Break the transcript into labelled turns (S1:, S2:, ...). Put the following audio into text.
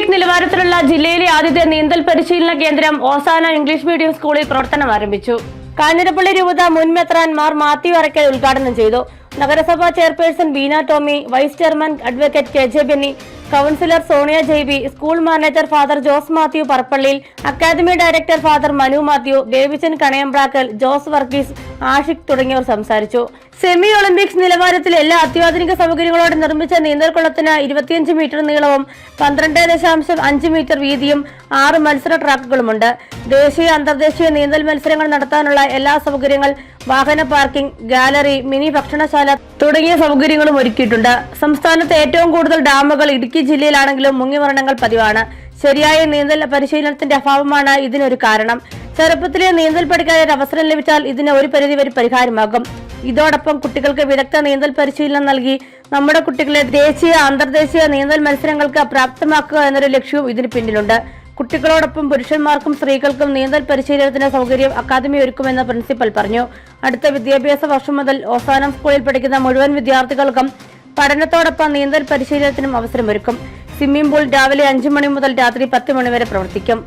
S1: Olympic നിലവാരത്തിലുള്ള ജില്ലയിലെ ആദ്യത്തെ നീന്തൽ പരിശീലന കേന്ദ്രം ഓസാന ഇംഗ്ലീഷ് മീഡിയം സ്കൂളിൽ പ്രവർത്തനം ആരംഭിച്ചു. കാഞ്ഞിരപ്പള്ളി രൂപത മുൻ മെത്രാൻമാർ മാത്യു അറയ്ക്കൽ ഉദ്ഘാടനം ചെയ്തു. നഗരസഭാ chairperson Beena Tomy vice chairman advocate K J Benny councillor Sonia Jaiby school manager father Jose Mathew പറപ്പള്ളിയിൽ academy director father Manu Mathew Babychan Kanayamprakkal Jose Varghese Ashiq തുടങ്ങിയവർ സംസാരിച്ചു. സെമി ഒളിമ്പിക്സ് നിലവാരത്തിൽ എല്ലാ അത്യാധുനിക സൗകര്യങ്ങളോടെ നിർമ്മിച്ച നീന്തൽക്കുളത്തിന് ഇരുപത്തിയഞ്ച് മീറ്റർ നീളവും പന്ത്രണ്ട് ദശാംശം അഞ്ച് മീറ്റർ വീതിയും ആറ് മത്സര ട്രാക്കുകളുമുണ്ട്. ദേശീയ അന്തർദേശീയ നീന്തൽ മത്സരങ്ങൾ നടത്താനുള്ള എല്ലാ സൗകര്യങ്ങൾ വാഹന പാർക്കിംഗ് ഗാലറി മിനി ഭക്ഷണശാല തുടങ്ങിയ സൗകര്യങ്ങളും ഒരുക്കിയിട്ടുണ്ട്. സംസ്ഥാനത്ത് ഏറ്റവും കൂടുതൽ ഡാമുകൾ ഇടുക്കി ജില്ലയിലാണെങ്കിലും മുങ്ങിമരണങ്ങൾ പതിവാണ്. ശരിയായ നീന്തൽ പരിശീലനത്തിന്റെ അഭാവമാണ് ഇതിനൊരു കാരണം. ചെറുപ്പത്തിലെ നീന്തൽ പഠിക്കാൻ ഒരു അവസരം ലഭിച്ചാൽ ഇതിന് ഒരു പരിധിവരെ പരിഹാരമാകും. ഇതോടൊപ്പം കുട്ടികൾക്ക് വിദഗ്ധ നീന്തൽ പരിശീലനം നൽകി നമ്മുടെ കുട്ടികളെ ദേശീയ അന്തർദേശീയ നീന്തൽ മത്സരങ്ങൾക്ക് പ്രാപ്തമാക്കുക എന്നൊരു ലക്ഷ്യവും ഇതിന് പിന്നിലുണ്ട്. കുട്ടികളോടൊപ്പം പുരുഷന്മാർക്കും സ്ത്രീകൾക്കും നീന്തൽ പരിശീലനത്തിന് സൗകര്യം അക്കാദമി ഒരുക്കുമെന്ന് പ്രിൻസിപ്പൽ പറഞ്ഞു. അടുത്ത വിദ്യാഭ്യാസ വർഷം മുതൽ ഓസാനം സ്കൂളിൽ പഠിക്കുന്ന മുഴുവൻ വിദ്യാർത്ഥികൾക്കും പഠനത്തോടൊപ്പം നീന്തൽ പരിശീലനത്തിനും അവസരമൊരുക്കും. സ്വിമ്മിംഗ് പൂൾ രാവിലെ അഞ്ചു മണി മുതൽ രാത്രി പത്ത് മണി വരെ പ്രവർത്തിക്കും.